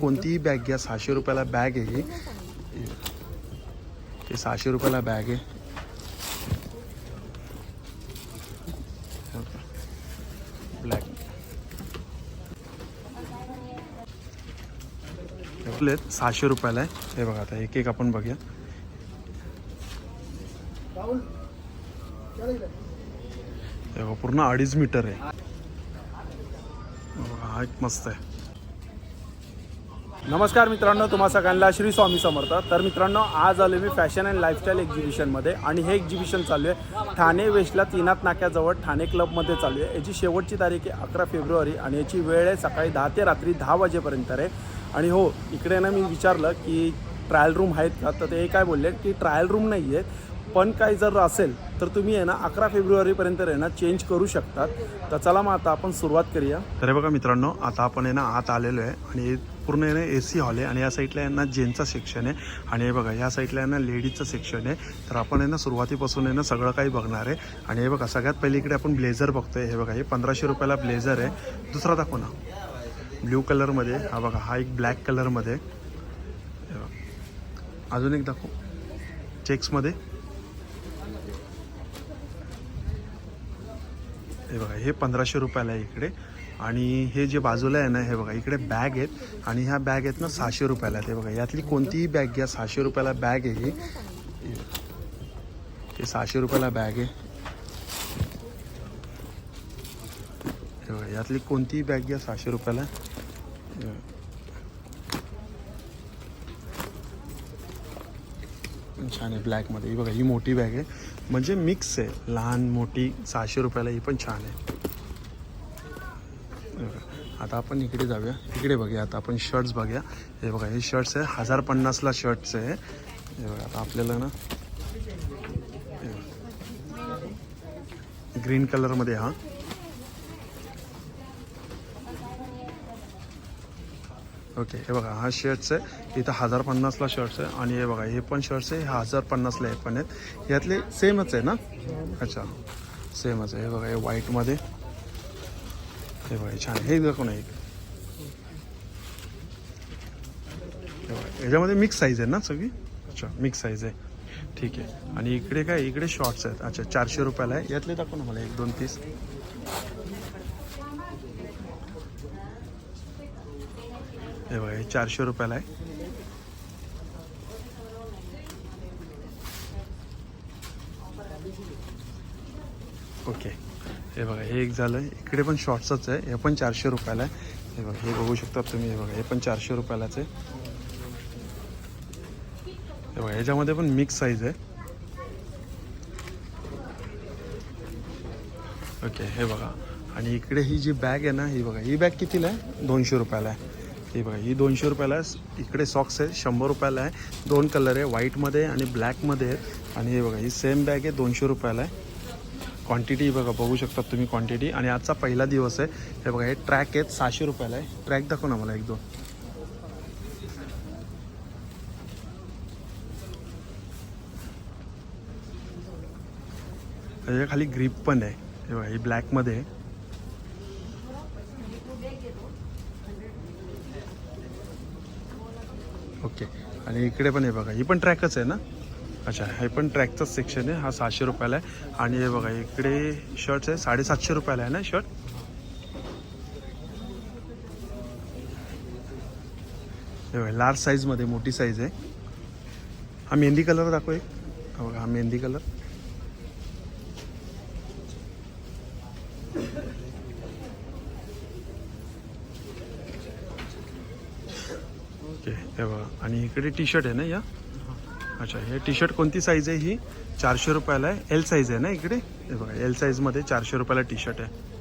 कोणतीही बॅग घ्या. सहाशे रुपयाला बॅग आहे ही. ते सहाशे रुपयाला बॅग आहे. ब्लॅक सहाशे रुपयाला आहे. हे बघा आता एक एक आपण बघूया. हे बघा, पूर्ण अडीच मीटर आहे. बघा, हा एक मस्त आहे. नमस्कार मित्रांनो तुम्हा सगळ्यांना श्री स्वामी समर्थ. तर मित्रांनो आज आलो मी फॅशन अँड लाईफस्टाईल एक्झिबिशनमध्ये आणि हे एक्झिबिशन चालू आहे. ठाणे वेस्टला तिनात नाक्याजवळ ठाणे क्लबमध्ये चालू आहे. याची शेवटची तारीख आहे अकरा फेब्रुवारी आणि याची वेळ आहे सकाळी दहा ते रात्री दहा वाजेपर्यंत आहे. आणि हो इकडे ना मी विचारलं की ट्रायल रूम आहेत का? तर ते काय बोलले की ट्रायल रूम नाही आहेत पण काही जर असेल तर तुम्ही आहे ना अकरा फेब्रुवारीपर्यंत आहे ना चेंज करू शकतात. तर चला मग आता आपण सुरुवात करूया. तर बघा मित्रांनो आता आपण आहे ना आत आलेलो आहे आणि पूर्ण आहे ना ए सी हॉल आहे आणि या साईडला आहे ना जेंटचा सेक्शन आहे. आणि हे बघा या साईडला आहे ना लेडीजचं सेक्शन आहे. तर आपण आहे ना सुरुवातीपासून आहे ना सगळं काही बघणार आहे. आणि हे बघा सगळ्यात पहिले इकडे आपण ब्लेझर बघतोय. हे बघा हे पंधराशे रुपयाला ब्लेझर आहे. दुसरा दाखव ना. ब्ल्यू कलरमध्ये हा बघा हा एक ब्लॅक कलरमध्ये हे बघा. अजून एक दाखव. चेक्समध्ये हे बघा हे पंधराशे रुपयाला आहे इकडे. आणि हे जे बाजूला आहे ना हे बघा इकडे बॅग आहेत. आणि ह्या बॅग आहेत ना सहाशे रुपयाला ते बघा यातली कोणतीही बॅग घ्या सहाशे रुपयाला बॅग आहे ही. हे सहाशे रुपयाला बॅग आहे. हे बघा यातली कोणतीही बॅग घ्या सहाशे रुपयाला. छान आहे ब्लॅकमध्ये ही बघा ही मोठी बॅग आहे. म्हणजे मिक्स आहे. लहान मोठी सहाशे रुपयाला ही पण छान आहे. आता आपण इकडे जाऊया. इकडे बघूया. आता आपण शर्ट्स बघूया. हे बघा हे शर्ट्स आहे. हजार पन्नासला शर्ट्स आहे. हे बघा आता आपल्याला ना ग्रीन कलरमध्ये हा. ओके हे बघा हा शर्ट्स आहे. इथं हजार पन्नासला शर्ट्स आहे. आणि हे बघा हे पण शर्ट्स आहे. हे हजार पन्नासला हे पण आहेत. यातले सेमच आहे ना? अच्छा सेमच आहे. हे बघा हे व्हाईटमध्ये हे बघा छान हे दाखवून ना एक. याच्यामध्ये मिक्स साईज आहे ना सगळी? अच्छा मिक्स साईज आहे. ठीक आहे. आणि इकडे काय इकडे शॉर्ट्स आहेत. अच्छा चारशे रुपयाला आहे. यातले दाखव ना मला एक दोन तीस. हे बघा हे चारशे रुपयाला आहे ओके हे एक झालं इकडे पण शॉर्ट्सच आहे. हे पण चारशे रुपयाला आहे. हे बघा हे बघू शकता तुम्ही. हे बघा हे पण चारशे रुपयालाच आहे. हे बघा ह्याच्यामध्ये पण मिक्स साईज आहे. ओके हे बघा. आणि इकडे ही जी बॅग आहे ना ही बघा ही बॅग कितीला आहे? दोनशे रुपयाला आहे. हे बघा ही दोनशे रुपयाला आहे. इकडे सॉक्स आहे शंभर रुपयाला आहे. दोन कलर आहे व्हाईटमध्ये आणि ब्लॅकमध्ये आहे. आणि हे बघा ही सेम बॅग आहे दोनशे रुपयाला आहे. क्वांटिटी बघा बघू शकता तुम्ही क्वांटिटी आणि आजचा पहिला दिवस आहे. हे बघा हे ट्रॅक आहेत सहाशे रुपयाला आहे. ट्रॅक दाखव ना मला एक दोन. त्याच्याखाली ग्रीप पण आहे. हे बघा ही ब्लॅकमध्ये आहे. ओके आणि इकडे पण आहे बघा ही पण ट्रॅकच आहे ना? अच्छा हे पण ट्रॅकचाच सेक्शन आहे. हा सहाशे रुपयाला आहे. आणि हे बघा इकडे शर्ट्स आहे. साडेसातशे रुपयाला आहे ना शर्ट हे बघा लार्ज साईजमध्ये मोठी साईज आहे. हा मेहंदी कलर दाखव एक. हा बघा हा मेहंदी कलर ओके हे बघा. आणि इकडे टी शर्ट आहे ना या? अच्छा हे टी शर्ट कोणती साईज आहे ही? चारशे रुपयाला आहे. एल साईज आहे ना इकडे? हे बघा एल साईजमध्ये चारशे रुपयाला टी शर्ट आहे.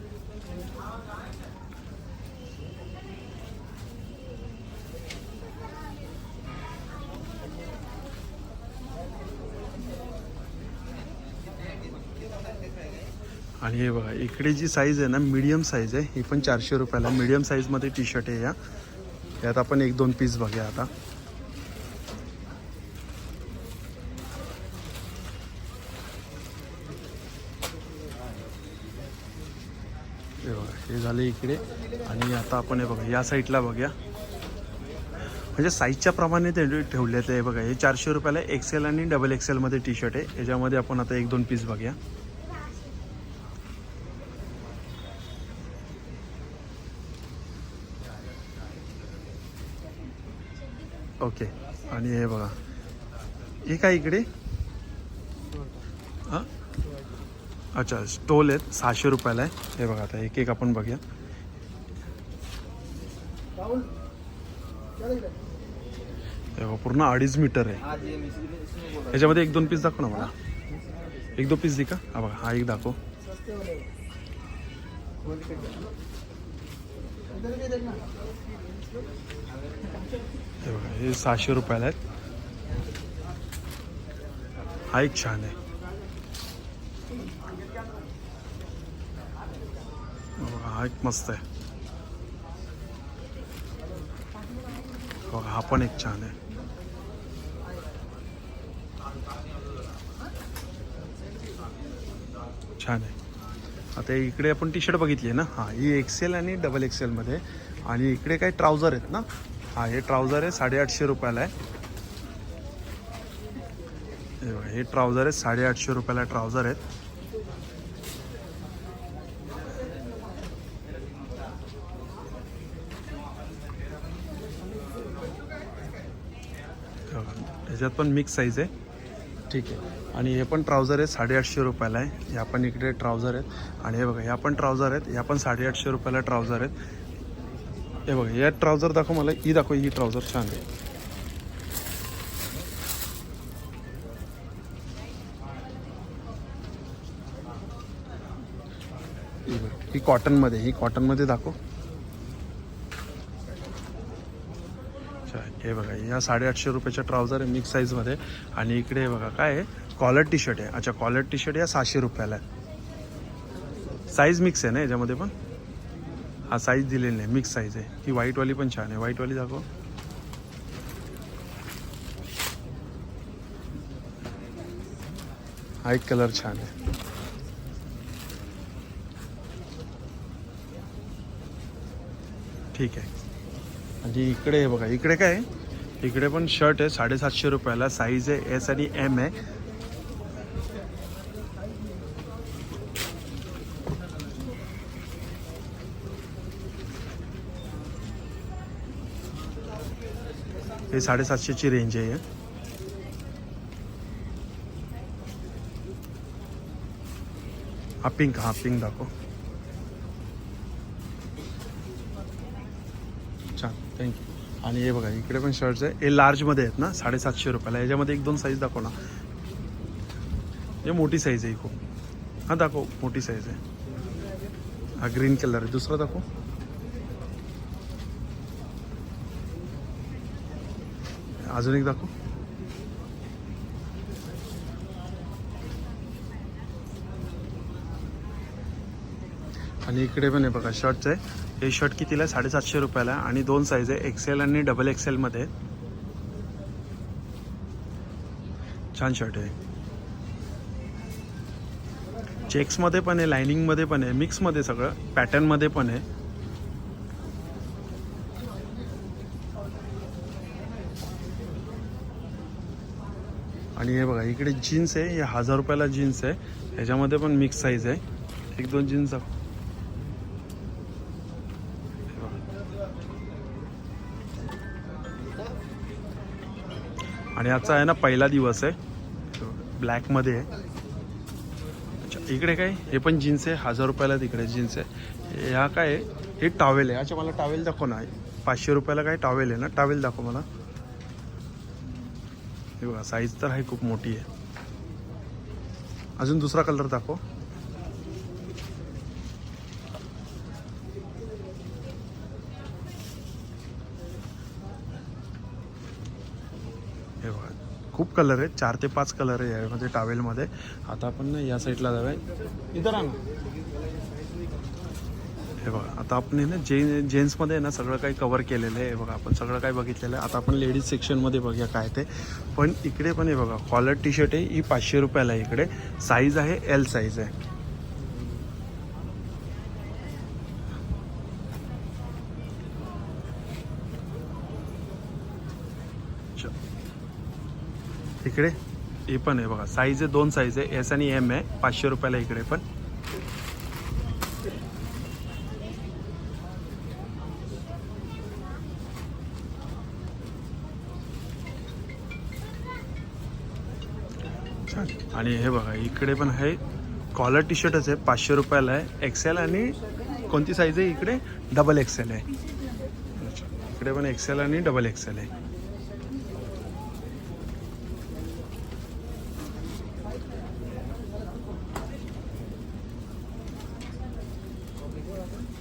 आणि हे बघा इकडे जी साईज आहे ना मीडियम साईज आहे ही पण चारशे रुपयाला मीडियम साईजमध्ये टी शर्ट आहे या. यात आपण एक दोन पीस बघूया आता हे बघा हे झाले इकडे. आणि आता आपण हे बघा या साईडला बघूया. म्हणजे साईजच्या प्रमाणे ते ठेवले ते बघा हे चारशे रुपयाला एक्सेल आणि डबल एक्सेलमध्ये टी शर्ट आहे. याच्यामध्ये आपण आता एक दोन पीस बघूया. ओके आणि हे बघा. हे काय इकडे हां अच्छा स्टोल आहेत सहाशे रुपयाला आहे. हे बघा आता एक एक आपण बघूया. हे बघा पूर्ण अडीच मीटर आहे. याच्यामध्ये एक दोन पीस दाखव ना मला. एक दोन पीस दे का? हा बघा हा एक दाखव. हे बघा हे सहाशे रुपयाला आहेत. हा एक छान आहे. हा एक मस्त आहे. बघा हा पण एक छान आहे. छान आहे. आता इकडे आपण टी शर्ट बघितली आहे ना? हां ही एक्सेल आणि डबल एक्सेलमध्ये आणि इकडे काही ट्राउझर आहेत ना? हा हे ट्राउझर आहे साडेआठशे रुपयाला आहे. हे बघा, हे ट्राउझर आहे साडेआठशे रुपयाला ट्राउझर आहेत. ह्याच्यात पण मिक्स साईज आहे. ठीक आहे. आणि हे पण ट्राउझर आहे साडेआठशे रुपयाला आहे. ह्या पण इकडे ट्राउझर आहेत. आणि हे बघा ह्या पण ट्राउझर आहेत ह्या पण साडेआठशे रुपयाला ट्राउझर आहेत. हे बघा या ट्राउझर दाखव मला ही दाखव ही ट्राउझर छान आहे. कॉटनमध्ये ही कॉटनमध्ये दाखव. अच्छा हे बघा या साडेआठशे रुपयाच्या ट्राउझर आहे मिक्स साईजमध्ये आणि इकडे हे बघा काय आहे? कॉलर टी शर्ट आहे. अच्छा कॉलर टी शर्ट या सहाशे रुपयाला आहे. साईज मिक्स आहे ना याच्यामध्ये पण? हा साईज दिलेली नाही मिक्स साईज आहे. ही व्हाईटवाली पण छान आहे. व्हाईटवाली दाखव. हा एक कलर छान आहे. ठीक आहे. आणि इकडे हे बघा इकडे काय आहे? इकडे पण शर्ट आहे साडेसातशे रुपयाला. साईज आहे एस आणि एम आहे. हे साडेसातशेची रेंज आहे हा. पिंक हा पिंक दाखव छान थँक्यू आणि हे बघा इकडे पण शर्ट्स आहे. हे लार्जमध्ये आहेत ना साडेसातशे रुपयाला. याच्यामध्ये एक दोन साईज दाखव ना. हे मोठी साईज आहे खूप. हां दाखव मोठी साईज आहे. हा ग्रीन कलर आहे. दुसरा दाखव. अजून एक दाखव. आणि इकडे पण आहे बघा शर्टचं आहे. हे शर्ट कितीला? आहे साडेसातशे रुपयाला. आहे आणि दोन साईज आहे एक्सेल आणि डबल एक्सेलमध्ये छान शर्ट आहे. चेक्समध्ये पण आहे लायनिंगमध्ये पण आहे मिक्समध्ये सगळं पॅटर्नमध्ये पण आहे. आणि हे बघा इकडे जीन्स आहे हे हजार रुपयाला जीन्स आहे. ह्याच्यामध्ये पण मिक्स साईज आहे. एक दोन जीन्स आणि याचा आहे ना पहिला दिवस आहे. ब्लॅकमध्ये आहे. अच्छा इकडे काय? हे पण जीन्स आहे. हजार रुपयाला तिकडे जीन्स आहे. ह्या काय आहे? हे टॉवेल आहे. अच्छा मला टॉवेल दाखव ना. पाचशे रुपयाला काय टॉवेल आहे ना? टॉवेल दाखव मला. हे बघा साईज तर आहे खूप मोठी आहे. अजून दुसरा कलर दाखव हे बघा खूप कलर आहेत चार ते पाच कलर आहे यामध्ये टावेलमध्ये आता आपण ना या साईडला जाऊया. इथं राहा हे बघा आता आपण आहे ना जे जेंट्समध्ये आहे ना सगळं काही कवर केलेलं आहे. हे बघा आपण सगळं काही बघितलेलं आहे. आता आपण लेडीज सेक्शनमध्ये बघूया काय ते. पण इकडे पण हे बघा कॉलर टी शर्ट आहे ही पाचशे रुपयाला आहे इकडे. साईज आहे एल साईज आहे. इकडे हे पण आहे बघा. साईज आहे दोन साईज आहे. एस आणि एम आहे. पाचशे रुपयाला इकडे पण. आणि हे बघा इकडे पण आहे. कॉलर टी शर्टच आहे. पाचशे रुपयाला आहे. एक्सेल आणि कोणती साईज आहे इकडे? डबल एक्सेल आहे. अच्छा. इकडे पण एक्सेल आणि डबल एक्सेल आहे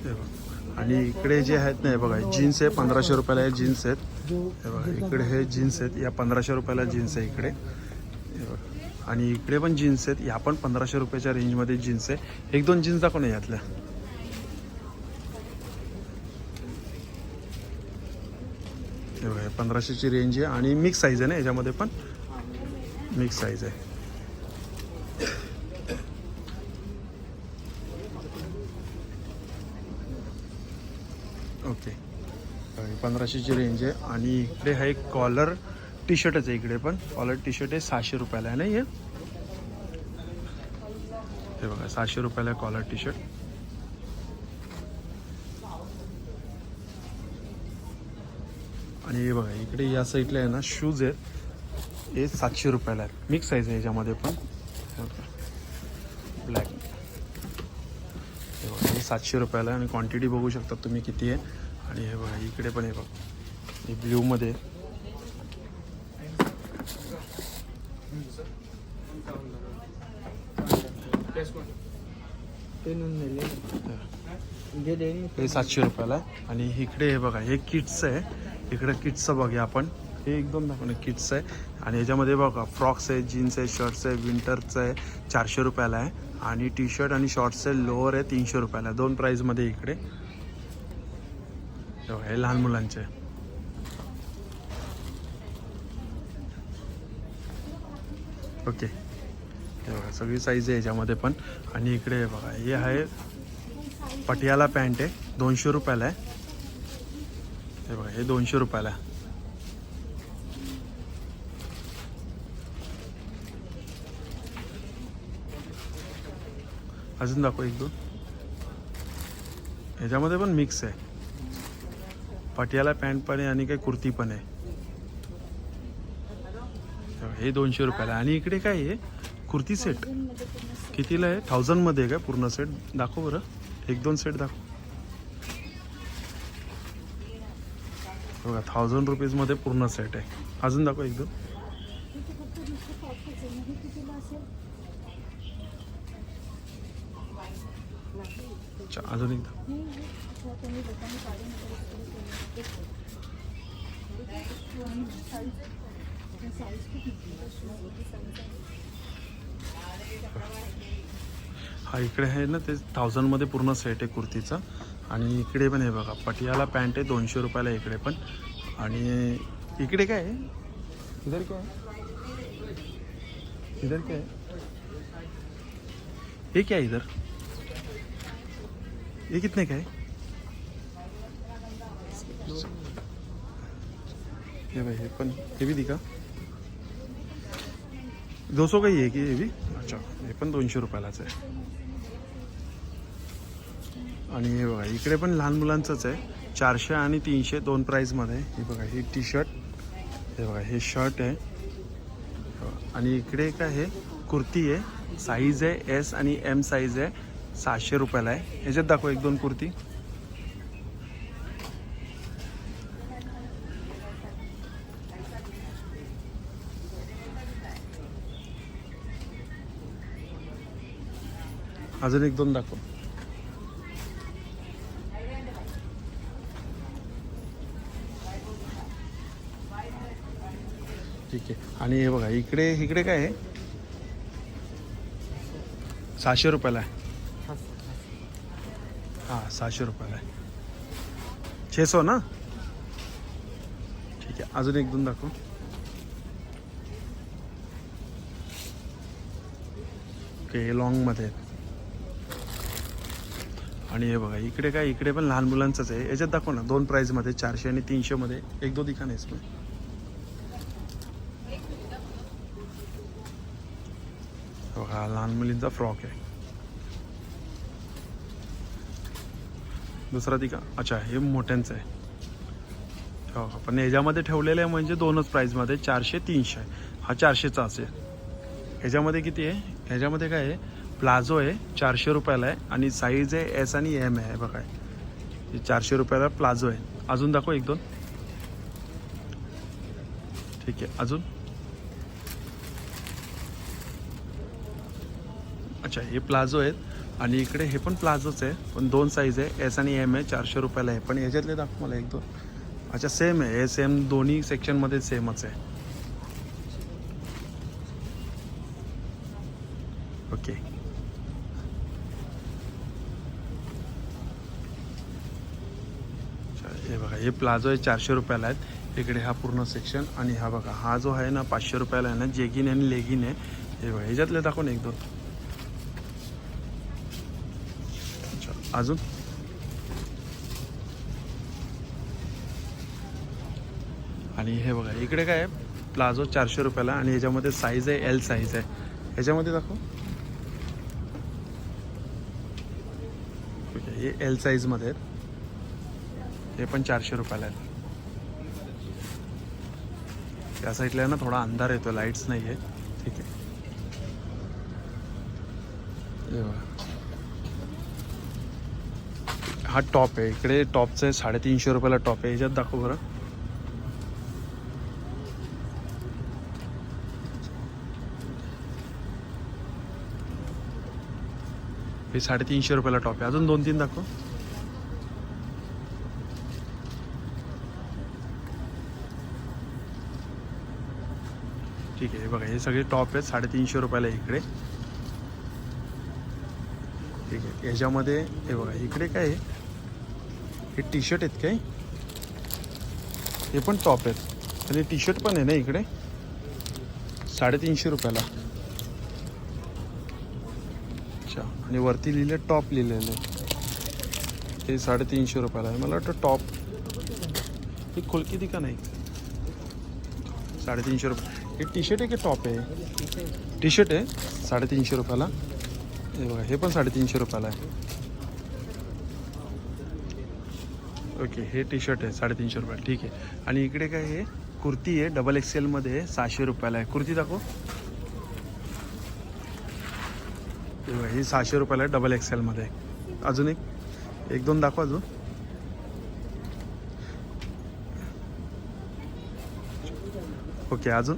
हे बघा. आणि इकडे जे आहेत ना हे बघा जीन्स आहे पंधराशे रुपयाला हे जीन्स आहेत. हे बघा इकडे हे जीन्स आहेत या पंधराशे रुपयाला जीन्स आहे इकडे. बघा आणि इकडे पण जीन्स आहेत या पण पंधराशे रुपयाच्या रेंजमध्ये जीन्स आहे. एक दोन जीन्स दाखव ना यातल्या. हे बघा पंधराशेची रेंज आहे आणि मिक्स साईज आहे ना याच्यामध्ये पण? मिक्स साईज आहे. ओके. पंधराशेची रेंज आहे. आणि इकडे हा एक कॉलर टी शर्टच आहे इकडे पण. कॉलर टी शर्ट आहे सहाशे रुपयाला आहे ना हे? हे बघा सहाशे रुपयाला आहे कॉलर टी शर्ट आणि हे बघा इकडे या साईडला आहे ना शूज आहेत हे सातशे रुपयाला आहेत. मिक्स साईज आहे याच्यामध्ये पण ब्लॅक हे बघा हे सातशे रुपयाला आणि क्वांटिटी बघू शकता तुम्ही किती आहे. आणि हे बघा इकडे पण हे बघा. हे ब्ल्यूमध्ये हे सातशे रुपयाला आहे. आणि इकडे हे बघा हे किट्स आहे. इकडे किट्सचं बघूया आपण. हे एकदम दाखवणे किट्स आहे. आणि याच्यामध्ये बघा फ्रॉक्स आहे जीन्स आहे शर्ट्स आहे विंटरचं आहे चारशे रुपयाला आहे. आणि टी शर्ट आणि शॉर्ट्स आहे लोअर आहे तीनशे रुपयाला आहे. दोन प्राईजमध्ये इकडे. हे लहान मुलांचे आहे. ओके. हे बघा सगळी साईज आहे याच्यामध्ये पण. आणि इकडे बघा हे आहे पटियाला पॅन्ट आहे. दोनशे रुपयाला आहे. हे बघा हे दोनशे रुपयाला आहे. अजून दाखव एक दोन. ह्याच्यामध्ये पण मिक्स आहे. पटियाला पॅन्ट पण आहे आणि काही कुर्ती पण आहे. हे दोनशे रुपयाला. आहे. आणि इकडे काय आहे? कुर्ती सेट कितीला आहे? थाउजंडमध्ये आहे का? पूर्ण सेट दाखव बरं. एक दोन सेट दाखव. बघा थाउजंड रुपीजमध्ये पूर्ण सेट आहे. अजून दाखव एक दोन अच्छा अजून एकदा. हा इकडे आहे ना ते थाउजंडमध्ये पूर्ण सेट आहे कुर्तीचा. आणि इकडे पण आहे बघा पटियाला पॅन्ट आहे दोनशे रुपयाला इकडे पण. आणि इकडे काय आहे? इधर काय आहे इधर काय आहे हे काय इधर? ये कितने का है? ये भाई ये पण हे भी दिखा। दो सौ का ही आहे की हे बी अच्छा हे पण दोनशे रुपयालाच आहे आणि हे बघा इकडे पण लहान मुलांचंच आहे. चारशे आणि तीनशे दोन प्राईजमध्ये हे बघा हे टी शर्ट हे बघा हे शर्ट आहे. आणि इकडे काय हे कुर्ती आहे. साईज आहे एस आणि एम साईज आहे. सहाशे रुपयाला आहे. ह्याच्यात दाखव एक दोन कुर्ती. अजून एक दोन दाखव. ठीक आहे. आणि हे बघा इकडे इकडे काय आहे? सहाशे रुपयाला आहे. हाँ सहाशे रुपये आहे. छे सौ ना? ठीक आहे अजून एक दोन दाखव. ओके हे आणि हे बघा इकडे काय इकडे पण लहान मुलांचंच आहे. याच्यात दाखव ना दोन प्राईजमध्ये चारशे आणि तीनशेमध्ये एक दो दिखा आहेस इसमें. बघा लहान मुलींचा फ्रॉक आहे. दुसरा ती का? अच्छा हे मोठ्यांचं आहे. हो हो पण ह्याच्यामध्ये ठेवलेलं आहे म्हणजे दोनच प्राईजमध्ये चारशे तीनशे. हा चारशेचा असेल ह्याच्यामध्ये किती आहे? ह्याच्यामध्ये काय आहे? प्लाझो आहे चारशे रुपयाला आहे आणि साईज आहे एस आणि एम आहे बघा. हे चारशे रुपयाला प्लाझो आहे. अजून दाखव एक दोन. ठीक आहे अजून. अच्छा हे प्लाझो आहेत. आणि इकडे हे पण प्लाझोच आहे पण दोन साईज आहे. एस आणि एम आहे चारशे रुपयाला आहे. पण याच्यातले दाखव मला एक दोन. अच्छा सेम आहे. हे सेम दोन्ही सेक्शनमध्ये सेमच आहे. ओके अच्छा, हे बघा हे प्लाझो आहे चारशे रुपयाला आहेत. इकडे हा पूर्ण सेक्शन आणि हा बघा हा जो आहे ना पाचशे रुपयाला आहे ना जेगिन आणि लेगिन आहे. हे बघा ह्याच्यातले दाखवून एक दोन अच्छा अजून? आणि हे बघा इकडे काय आहे? प्लाझो चारशे रुपयाला आणि याच्यामध्ये साईज आहे एल साईज आहे. ह्याच्यामध्ये दाखव. ठीक आहे हे एल साईजमध्ये आहेत. हे पण चारशे रुपयाला आहेत. त्या साईडला ना थोडा अंधार येतो लाईट्स नाही आहे ठीक आहे. हे बघा. हा टॉप आहे. इकडे टॉपचं आहे साडेतीनशे रुपयाला टॉप आहे. ह्याच्यात दाखव बरं. हे साडेतीनशे रुपयाला टॉप आहे. अजून दोन तीन दाखव. ठीक आहे हे बघा हे सगळे टॉप आहेत. साडेतीनशे रुपयाला आहे इकडे. ठीक आहे याच्यामध्ये हे बघा इकडे काय आहे? हे टी शर्ट आहेत काय? हे पण टॉप आहेत. आणि टी शर्ट पण आहे ना इकडे? साडेतीनशे रुपयाला. अच्छा आणि वरती लिहिले टॉप लिहिलेलं. आहे हे साडेतीनशे रुपयाला आहे. मला वाटतं टॉप ही खोलकी ती का नाही? साडेतीनशे रुपये. हे टी शर्ट आहे की टॉप आहे? टी शर्ट आहे. साडेतीनशे रुपयाला. हे बघा हे पण साडेतीनशे रुपयाला आहे. ओके हे टी शर्ट आहे साडेतीनशे रुपयाला ठीक आहे. आणि इकडे काय हे कुर्ती आहे डबल एक्सेलमध्ये आहे सहाशे रुपयाला आहे. कुर्ती दाखव. हे ही सहाशे रुपयाला आहे डबल एक्सेलमध्ये आहे. अजून एक? एक दोन दाखवा अजून. ओके अजून?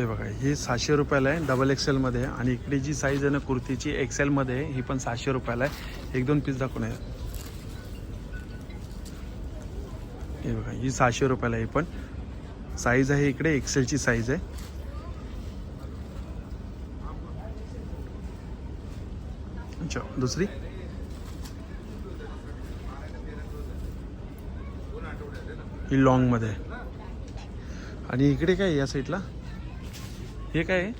हे बघा ही सहाशे रुपयाला आहे डबल एक्सेलमध्ये आहे आणि इकडे जी साईज आहे ना कुर्तीची एक्सेलमध्ये आहे ही पण सहाशे रुपयाला आहे. एक दोन पीस दाखवून आहे हे बघा ही सहाशे रुपयाला आहे ही पण. साईज आहे इकडे एक्सेलची साईज आहे. अच्छा दुसरी? ही लॉंगमध्ये आहे. आणि इकडे काय या साईडला हे काय आहे?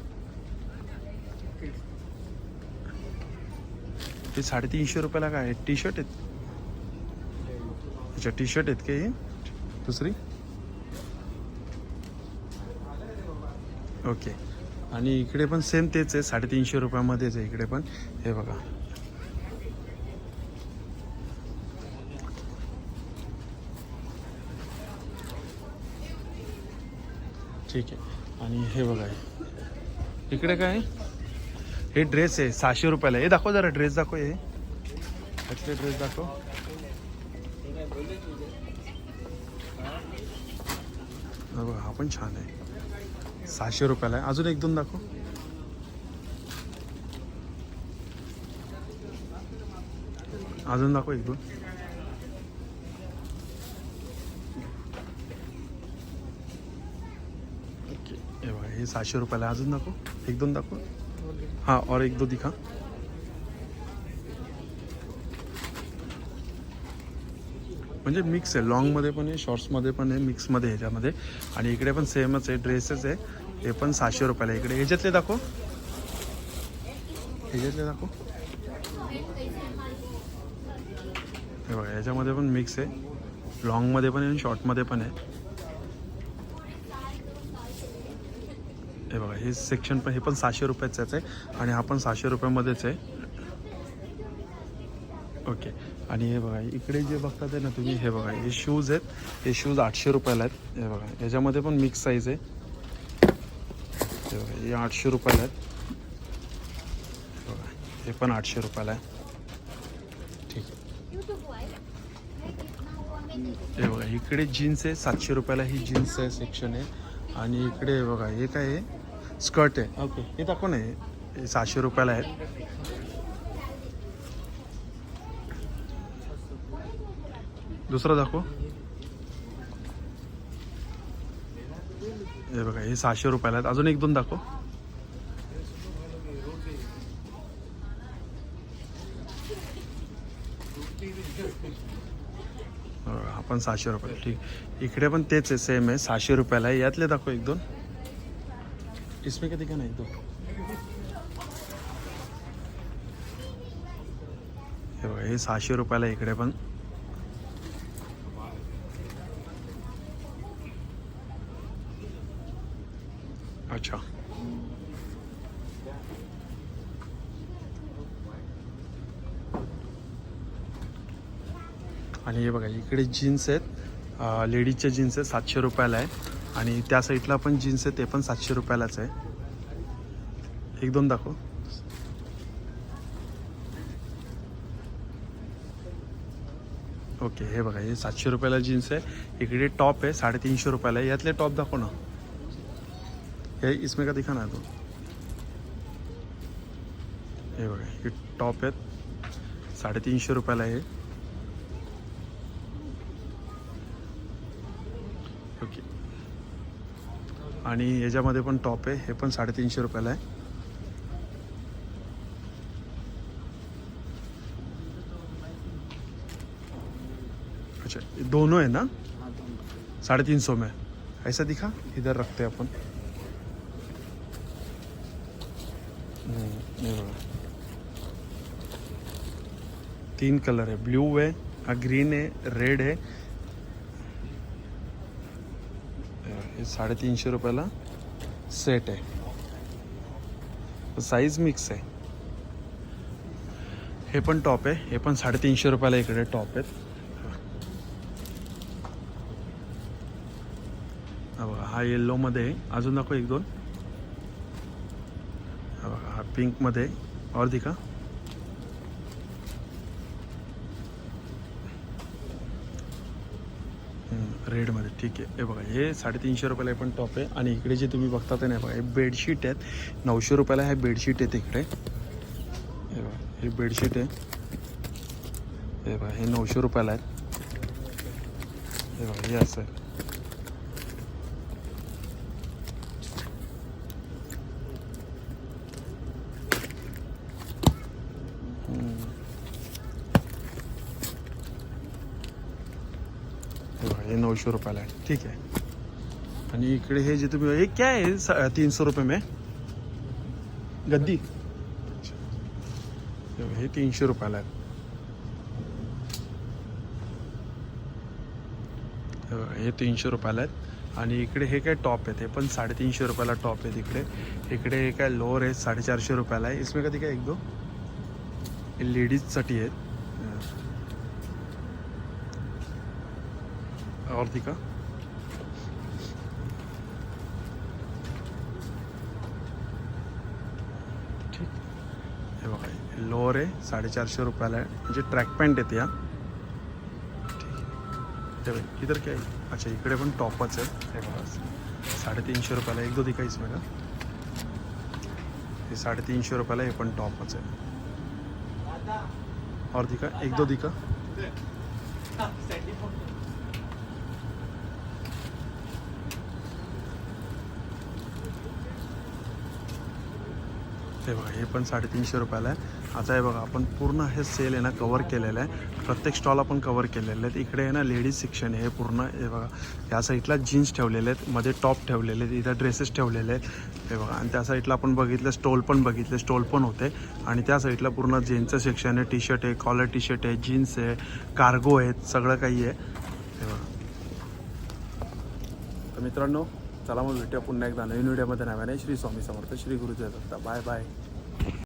ते साडेतीनशे रुपयाला काय आहे? टी शर्ट आहेत? अच्छा टी शर्ट आहेत काही दुसरी? ओके आणि इकडे पण सेम तेच आहे साडेतीनशे रुपयामध्येच आहे इकडे पण. हे बघा. ठीक आहे. आणि हे बघा इकडे काय? हे ड्रेस आहे सहाशे रुपयाला हे दाखव जरा ड्रेस दाखव हे. कसले ड्रेस दाखव? बघा हा पण छान आहे. सहाशे रुपयाला आहे. अजून एक दोन दाखव. अजून दाखव एक दोन ओके हे बघा हे सहाशे रुपयाला अजून दाखव. एक दोन दाखव. हां और एक दो दिखा. म्हणजे मिक्स आहे. लॉंगमध्ये पण आहे शॉर्ट्समध्ये पण आहे मिक्समध्ये ह्याच्यामध्ये आणि इकडे पण सेमच आहे. ड्रेसेस आहे. ते पण सहाशे रुपयाला इकडे ह्याच्यातले दाखव. ह्याच्यातले दाखव. हे बघा याच्यामध्ये पण मिक्स आहे. लॉंगमध्ये पण आहे आणि शॉर्टमध्ये पण आहे. हे बघा हे सेक्शन पण हे पण सहाशे रुपयाचंच आहे आणि हा पण सहाशे रुपयामध्येच आहे. ओके. आणि हे बघा इकडे जे बघतात आहे ना तुम्ही हे बघा हे शूज आहेत. हे शूज आठशे रुपयाला आहेत. हे बघा याच्यामध्ये पण मिक्स साईज आहे. हे बघा हे आठशे रुपयाला आहेत. हे बघा हे पण आठशे रुपयाला आहे. ठीक आहे. हे बघा इकडे जीन्स आहे सातशे रुपयाला ही जीन्स आहे सेक्शन आहे. आणि इकडे बघा हे काय आहे? स्कर्ट आहे. ओके हे दाखव ना हे हे सहाशे रुपयाला आहेत. दुसरं दाखव. हे बघा हे सहाशे रुपयाला आहेत. अजून एक दोन दाखव बघा, हा पण सहाशे रुपये. ठीक. इकडे पण तेच आहे सेम आहे. सहाशे रुपयाला आहे. यातले दाखव एक दोन. इसमें किती का नाही दोन. हे बघा हे सहाशे रुपयाला आहे इकडे पण अच्छा आणि हे बघा इकडे जीन्स आहेत. लेडीजचे जीन्स आहेत सातशे रुपयाला आहे आणि त्या साईडला पण जीन्स आहे ते पण सातशे रुपयालाच आहे एक दोन दाखव. ओके हे बघा हे सातशे रुपयाला जीन्स आहे. इकडे टॉप आहे साडेतीनशे रुपयाला आहे. यातले टॉप दाखव ना. हे इसमे का दिखा ना तो. हे बघा हे टॉप आहेत साडेतीनशे रुपयाला आहे ओके आणि याच्यामध्ये पण टॉप आहे. हे पण साडेतीनशे रुपयाला आहे. अच्छा दोनों है ना? साढ़े तीन सौ में. ऐसा दिखा? इधर रखते हैं अपन. तीन कलर है. ब्लू है ग्रीन है रेड है हे साडेतीनशे रुपयाला सेट आहे. साईज मिक्स आहे. हे पण टॉप आहे. हे पण साडेतीनशे रुपयाला इकडे टॉप आहेत. हा बघा हा येल्लोमध्ये आहे. अजून नको एक दोन. हा बघा हा पिंकमध्ये आहे. और रेडमध्ये. ठीक आहे. हे बघा हे साडेतीनशे रुपयाला पण टॉप आहे. आणि इकडे जे तुम्ही बघता ते नाही बघा हे बेडशीट आहेत. नऊशे रुपयाला हे बेडशीट आहेत इकडे. हे बघा हे बेडशीट आहे. हे बघा हे नऊशे रुपयाला आहेत. हे बघा हे असं आहे. नऊशे रुपयाला आहे. ठीक आहे. आणि इकडे हे जे तुम्ही हे काय आहे? तीनशे रुपये में? गद्दी. हे तीनशे रुपयाला आहे. हे हे तीनशे रुपयाला आहेत. आणि इकडे हे काय टॉप आहेत? हे पण साडेतीनशे रुपयाला टॉप आहेत इकडे. इकडे हे काय लोअर आहे साडेचारशे रुपयाला आहे. इसमें कधी काय एक दो लेडीजसाठी आहेत. और ठीक. हे बघा लोअर आहे साडेचारशे रुपयाला आहे. म्हणजे ट्रॅक पॅन्ट येते या ठीक. हे बघा इधर काय आहे? अच्छा इकडे पण टॉपच आहे. हे बघा साडेतीनशे रुपयाला एक दो दिखा बघा हे साडेतीनशे रुपयाला हे पण टॉपच आहे. और दिखा एक दो दिखा हे बघा हे पण साडेतीनशे रुपयाला आहे. आता हे बघा आपण पूर्ण हे सेल आहे ना कवर केलेलं आहे. प्रत्येक स्टॉल आपण कवर केलेले आहेत. इकडे आहे ना लेडीज सेक्शन आहे हे पूर्ण हे बघा या साईडला जीन्स ठेवलेले आहेत मध्ये टॉप ठेवलेले आहेत इथं ड्रेसेस ठेवलेले आहेत. हे बघा आणि त्या साईडला आपण बघितलं स्टॉल पण बघितले स्टॉल पण होते. आणि त्या साईडला पूर्ण जेंट्सचं सेक्शन आहे टी शर्ट आहे कॉलर टी शर्ट आहे जीन्स आहे कार्गो आहेत सगळं काही आहे. हे बघा. तर मित्रांनो चला मग भेटूया पुन्हा एकदा नवीन व्हिडिओमध्ये. नव्याने श्री स्वामी समर्थ श्री गुरुजय दत्ता. Bye bye.